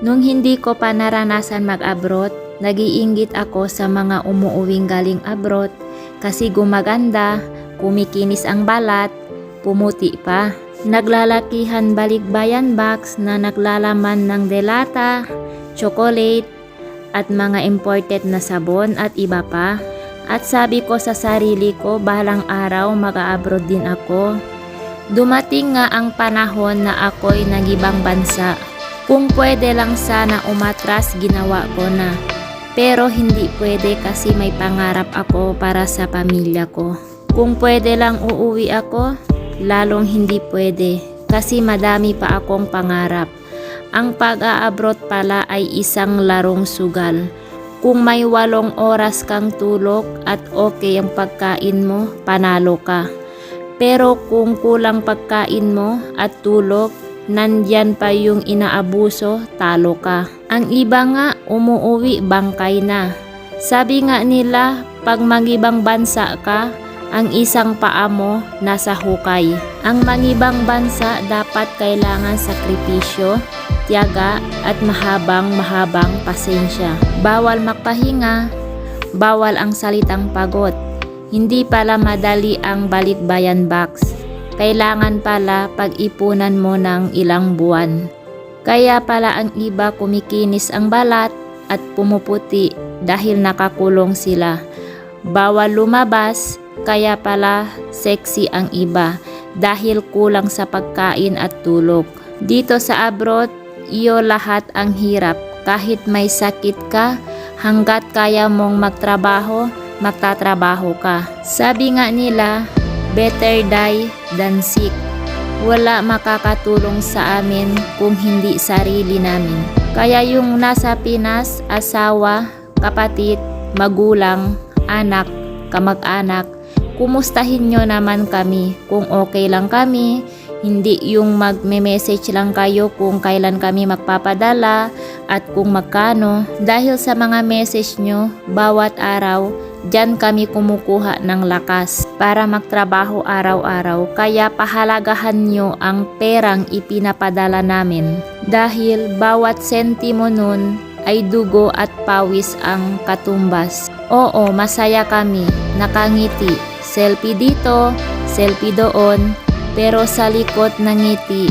Nung hindi ko pa naranasan mag-abroad, nagiinggit ako sa mga umuuwing galing abroad kasi gumaganda, kumikinis ang balat, pumuti pa. Naglalakihan balikbayan box na naglalaman ng delata, chocolate, at mga imported na sabon at iba pa. At sabi ko sa sarili ko, balang araw mag-abroad din ako. Dumating nga ang panahon na ako'y nagibang bansa. Kung pwede lang sana umatras, ginawa ko na. Pero hindi pwede kasi may pangarap ako para sa pamilya ko. Kung pwede lang uuwi ako, lalong hindi pwede kasi madami pa akong pangarap. Ang pag-aabroad pala ay isang larong sugal. Kung may walong oras kang tulog at okay ang pagkain mo, panalo ka. Pero kung kulang pagkain mo at tulog, nandyan pa yung inaabuso, talo ka. Ang iba nga, umuuwi, bangkay na. Sabi nga nila, pag magibang bansa ka, ang isang paa mo nasa hukay. Ang mangibang bansa dapat kailangan sakripisyo, tiyaga at mahabang mahabang pasensya. Bawal magpahinga, bawal ang salitang pagod. Hindi pala madali ang balikbayan box. Kailangan pala pag-ipunan mo ng ilang buwan. Kaya pala ang iba kumikinis ang balat at pumuputi dahil nakakulong sila. Bawal lumabas, kaya pala sexy ang iba dahil kulang sa pagkain at tulog. Dito sa abroad, iyo lahat ang hirap. Kahit may sakit ka, hanggat kaya mong magtrabaho, magtatrabaho ka. Sabi nga nila, better die than sick. Wala makakatulong sa amin kung hindi sarili namin. Kaya yung nasa Pinas, asawa, kapatid, magulang, anak, kamag-anak, kumustahin nyo naman kami kung okay lang kami, hindi yung magme-message lang kayo kung kailan kami magpapadala at kung magkano. Dahil sa mga message nyo, bawat araw, dyan kami kumukuha ng lakas para magtrabaho araw-araw. Kaya pahalagahan nyo ang perang ipinapadala namin. Dahil bawat sentimo nun ay dugo at pawis ang katumbas. Oo, masaya kami, nakangiti. Selfie dito, selfie doon, pero sa likod ng ngiti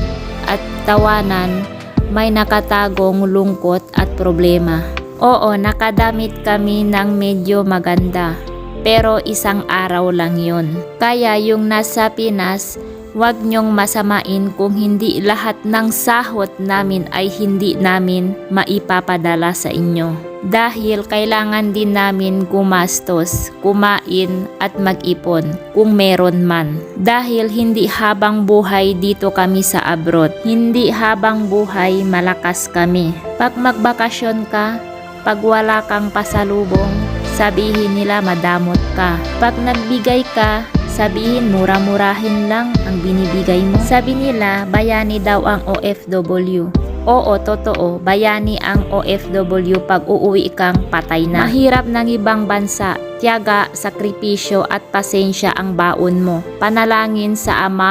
at tawanan, may nakatagong lungkot at problema. Oo, nakadamit kami ng medyo maganda, pero isang araw lang yun. Kaya yung nasa Pinas, Huwag niyong masamain kung hindi lahat ng sahot namin ay hindi namin maipapadala sa inyo. Dahil kailangan din namin gumastos, kumain at mag-ipon kung meron man. Dahil hindi habang buhay dito kami sa abroad. Hindi habang buhay malakas kami. Pag magbakasyon ka, pag wala kang pasalubong, sabihin nila madamot ka. Pag nagbigay ka, sabihin mura-murahin lang ang binibigay mo. Sabi nila, bayani daw ang OFW. Oo, totoo, bayani ang OFW pag uuwi kang patay na. Mahirap ng ibang bansa, tiyaga, sakripisyo at pasensya ang baon mo. Panalangin sa Ama